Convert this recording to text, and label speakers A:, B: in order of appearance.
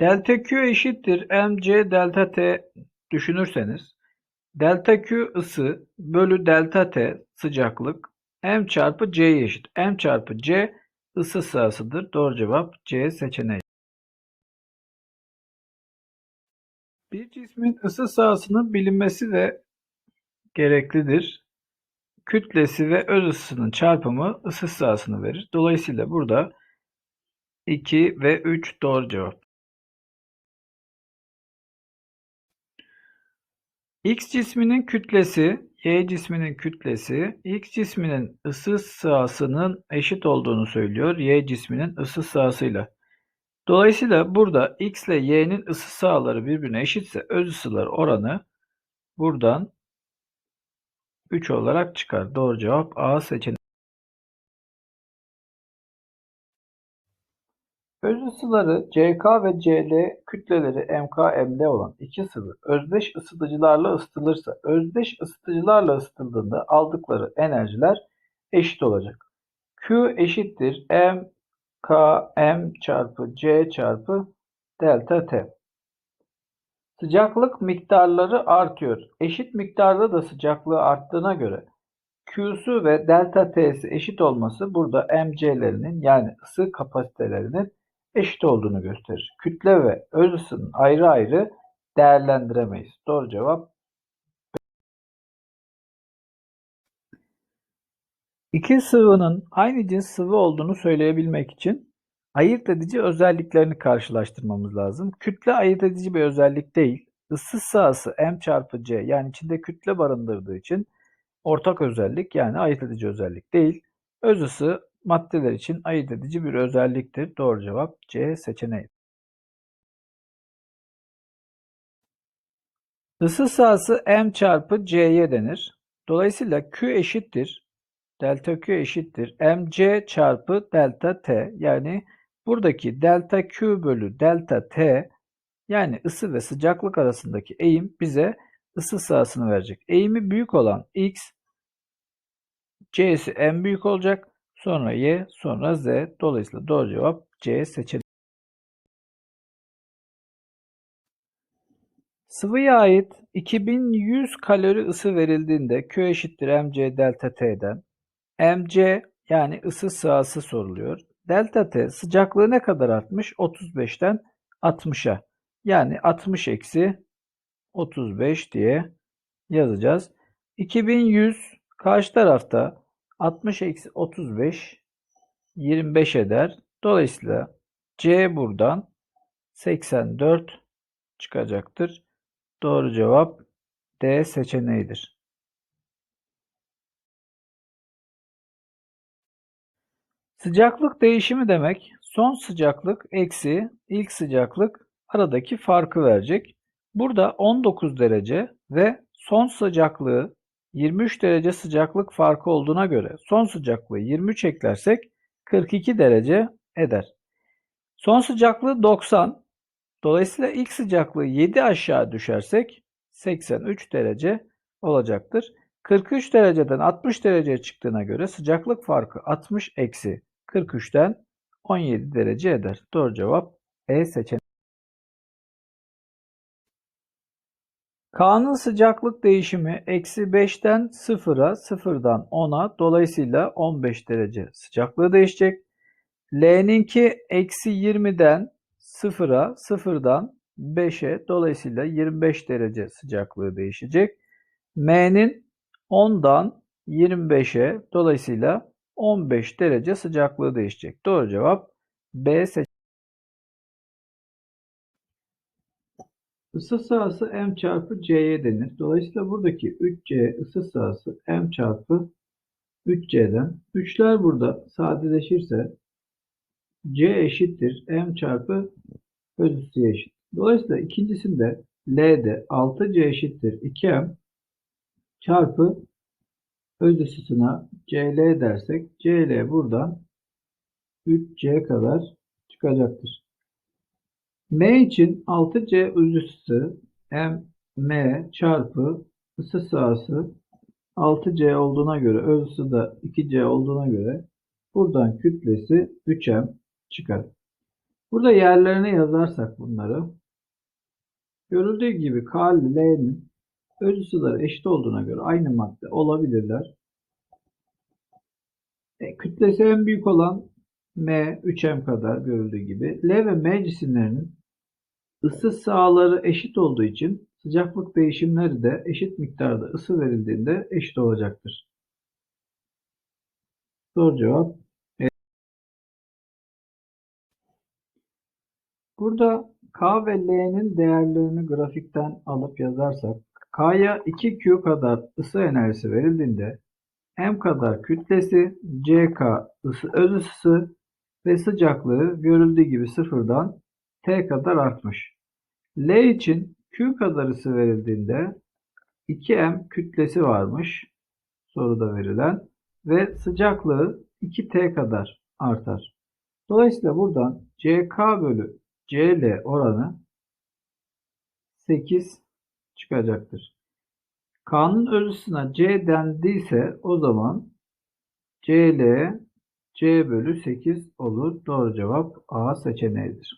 A: Delta Q eşittir mc delta t düşünürseniz delta Q ısı bölü delta T sıcaklık m çarpı C'ye eşit. m çarpı C ısı sahasıdır. Doğru cevap C seçeneği. Bir cismin ısı sahasının bilinmesi de gereklidir. Kütlesi ve öz ısısının çarpımı ısı sahasını verir. Dolayısıyla burada 2 ve 3 doğru cevap. X cisminin kütlesi, Y cisminin kütlesi, X cisminin ısı sahasının eşit olduğunu söylüyor Y cisminin ısı sahasıyla. Dolayısıyla burada X ile Y'nin ısı sahaları birbirine eşitse öz ısılar oranı buradan 3 olarak çıkar. Doğru cevap A seçeneği. Öz ısıları CK ve CL kütleleri MK, ML olan iki sıvı özdeş ısıtıcılarla ısıtılırsa özdeş ısıtıcılarla ısıtıldığında aldıkları enerjiler eşit olacak. Q eşittir M K M çarpı C çarpı delta T. Sıcaklık miktarları artıyor. Eşit miktarda da sıcaklığı arttığına göre Q'su ve delta T'si eşit olması burada MC'lerinin yani ısı kapasitelerinin eşit olduğunu gösterir. Kütle ve öz ısının ayrı ayrı değerlendiremeyiz. Doğru cevap İki sıvının aynı cins sıvı olduğunu söyleyebilmek için ayırt edici özelliklerini karşılaştırmamız lazım. Kütle ayırt edici bir özellik değil. Isı sahası M çarpı C yani içinde kütle barındırdığı için ortak özellik yani ayırt edici özellik değil. Öz ısı maddeler için ayırt edici bir özelliktir. Doğru cevap C seçeneği. Isı sahası M çarpı C'ye denir. Dolayısıyla Q eşittir. Delta Q eşittir. MC çarpı delta T. Yani buradaki delta Q bölü delta T yani ısı ve sıcaklık arasındaki eğim bize ısı sahasını verecek. Eğimi büyük olan X, C'si en büyük olacak. Sonra Y, sonra Z. Dolayısıyla doğru cevap C seçeneği. Sıvıya ait 2100 kalori ısı verildiğinde Q eşittir mc delta T'den mc yani ısı sahası soruluyor. Delta T sıcaklığı ne kadar artmış? 35'ten 60'a. Yani 60 eksi 35 diye yazacağız. 2100 karşı tarafta 60 eksi 35 25 eder. Dolayısıyla C buradan 84 çıkacaktır. Doğru cevap D seçeneğidir. Sıcaklık değişimi demek son sıcaklık eksi ilk sıcaklık aradaki farkı verecek. Burada 19 derece ve son sıcaklığı 23 derece sıcaklık farkı olduğuna göre son sıcaklığı 23 eklersek 42 derece eder. Son sıcaklığı 90. Dolayısıyla ilk sıcaklığı 7 aşağı düşersek 83 derece olacaktır. 43 dereceden 60 dereceye çıktığına göre sıcaklık farkı 60 eksi 43'ten 17 derece eder. Doğru cevap E seçeneği. K'nın sıcaklık değişimi eksi 5'ten 0'a 0'dan 10'a dolayısıyla 15 derece sıcaklığı değişecek. L'ninki eksi 20'den 0'a 0'dan 5'e dolayısıyla 25 derece sıcaklığı değişecek. M'nin 10'dan 25'e dolayısıyla 15 derece sıcaklığı değişecek. Doğru cevap B seçeneği. Isı sahası M çarpı C'ye denir. Dolayısıyla buradaki 3C ısı sahası M çarpı 3C'den. 3'ler burada sadeleşirse C eşittir M çarpı öz eşit. Dolayısıyla ikincisinde L'de 6C eşittir 2M çarpı öz ısısına CL dersek CL buradan 3C kadar çıkacaktır. M için 6C öz ısısı M, M çarpı ısı sahası 6C olduğuna göre öz ısı da 2C olduğuna göre buradan kütlesi 3M çıkar. Burada yerlerine yazarsak bunları görüldüğü gibi K ile L'nin öz eşit olduğuna göre aynı madde olabilirler. E, kütlesi en büyük olan M 3M kadar görüldüğü gibi L ve M cisimlerinin ısı sahaları eşit olduğu için sıcaklık değişimleri de eşit miktarda ısı verildiğinde eşit olacaktır. Doğru cevap. E. Burada K ve L'nin değerlerini grafikten alıp yazarsak K'ya 2Q kadar ısı enerjisi verildiğinde M kadar kütlesi, CK ısı, öz ısısı ve sıcaklığı görüldüğü gibi sıfırdan T kadar artmış. L için Q kadar ısı verildiğinde 2M kütlesi varmış soruda verilen ve sıcaklığı 2T kadar artar. Dolayısıyla buradan CK bölü CL oranı 8 çıkacaktır. K'nın öz ısısına C dendiyse o zaman CL C bölü 8 olur. Doğru cevap A seçeneğidir.